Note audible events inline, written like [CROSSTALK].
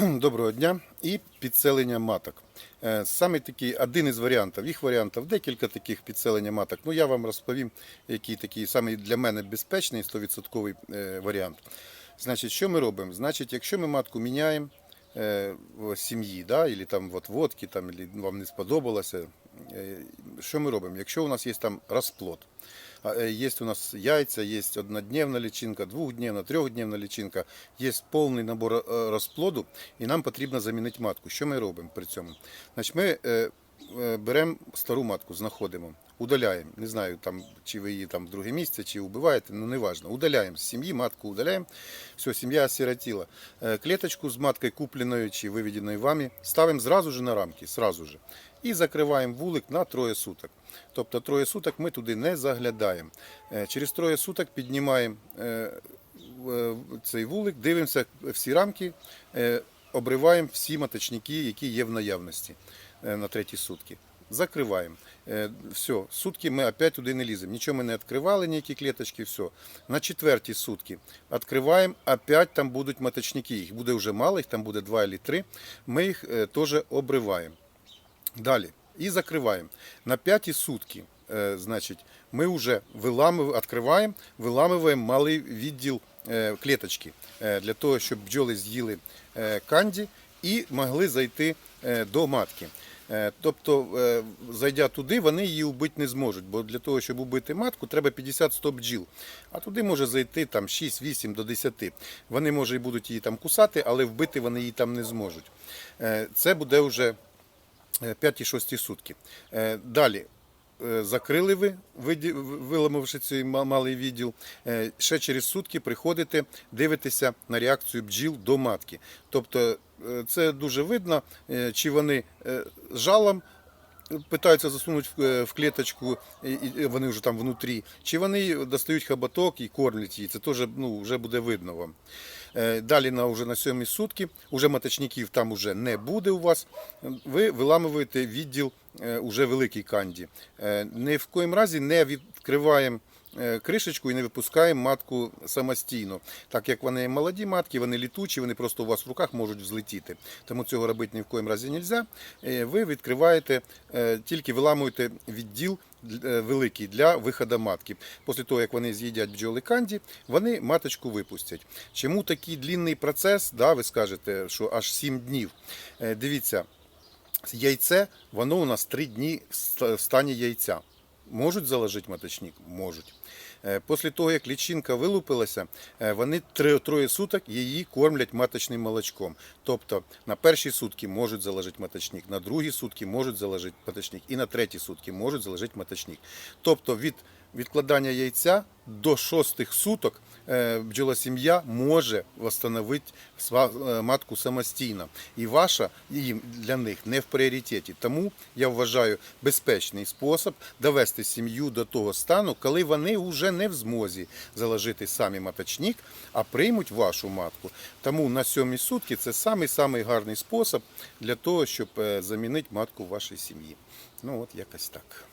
[CLEARS THROAT] Доброго дня і підселення маток. Е, Саме такий один із варіантів. Їх варіантів декілька таких підселення маток. Ну я вам розповім, який такий саме для мене безпечний 100% е, варіант. Значить, що ми робимо? Значить, якщо ми матку міняємо е, в сім'ї, да, або там от водки, там, або вам не сподобалося, що ми робимо? Якщо у нас є там розплод, е, є у нас яйця, є однодневна лічинка, двохдневна, трьохдневна лічинка, є повний набор е, розплоду, і нам потрібно замінити матку. Що ми робимо при цьому? Значить, ми е, беремо стару матку, знаходимо, удаляємо. Не знаю, там, чи ви її там в друге місце, чи вбиваєте, ну не важно. Удаляємо з сім'ї, матку удаляємо. Все, сім'я осиротіла. Е, Клеточку з маткою купленою чи виведеною вами ставимо зразу же на рамки, сразу же. І закриваємо вулик на троє суток. Тобто троє суток ми туди не заглядаємо. Е, Через троє суток піднімаємо е, цей вулик, дивимося всі рамки, е, обриваємо всі маточники, які є в наявності е, на треті сутки. Закриваємо. Е, Все, сутки ми опять туди не ліземо. Нічого ми не відкривали, ніякі клеточки, все. На четверті сутки відкриваємо, опять там будуть маточники. Їх буде вже мало, їх там буде два або три. Ми їх е, теж обриваємо. Далі. І закриваємо. На п'яті сутки, е, значить, ми вже виламив, відкриваємо, виламуємо малий відділ е, клеточки е, для того, щоб бджоли з'їли е, канді і могли зайти е, до матки. Е, Тобто, е, зайдя туди, вони її вбити не зможуть, бо для того, щоб убити матку, треба 50-100 бджіл. А туди може зайти там 6-8 до 10. Вони може і будуть її там кусати, але вбити вони її там не зможуть. Е, Це буде вже 5-6 сутки. Е, Далі. е, Закрили ви, виламавши цей малий відділ. Е, Ще через сутки приходите, дивитеся на реакцію бджіл до матки. Тобто е, це дуже видно, е, чи вони е, жалом питаються засунути в, е, клеточку, і, вони вже там внутрі, чи вони достають хабаток і кормлять її. Це теж ну, вже буде видно вам. Е, Далі на вже на сьомі сутки, уже маточників там уже не буде у вас. Ви виламуєте відділ е, уже великий канді. Е, Ні в коїм разі не відкриваємо е, кришечку і не випускаємо матку самостійно. Так як вони молоді матки, вони літучі, вони просто у вас в руках можуть взлетіти. Тому цього робити ні в коїм разі не можна. Ви відкриваєте, е, тільки виламуєте відділ е, великий для виходу матки. Після того, як вони з'їдять бджоли канді, вони маточку випустять. Чому такий длінний процес? Да, ви скажете, що аж 7 днів. Е, Дивіться, яйце, воно у нас 3 дні в стані яйця. Можуть заложити маточник? Можуть. Е, Після того, як лічинка вилупилася, е, вони троє суток її кормлять маточним молочком. Тобто на перші сутки можуть заложити маточник, на другі сутки можуть заложити маточник, і на треті сутки можуть заложити маточник. Тобто від відкладання яйця до шостих суток е, бджолосім'я може встановити матку самостійно. І ваша їм для них не в пріоритеті. Тому я вважаю безпечний спосіб довести сім'ю до того стану, коли вони вже не в змозі заложити самі маточник, а приймуть вашу матку. Тому на сьомі сутки це самий-самий гарний спосіб для того, щоб е, замінити матку в вашій сім'ї. Ну от якось так.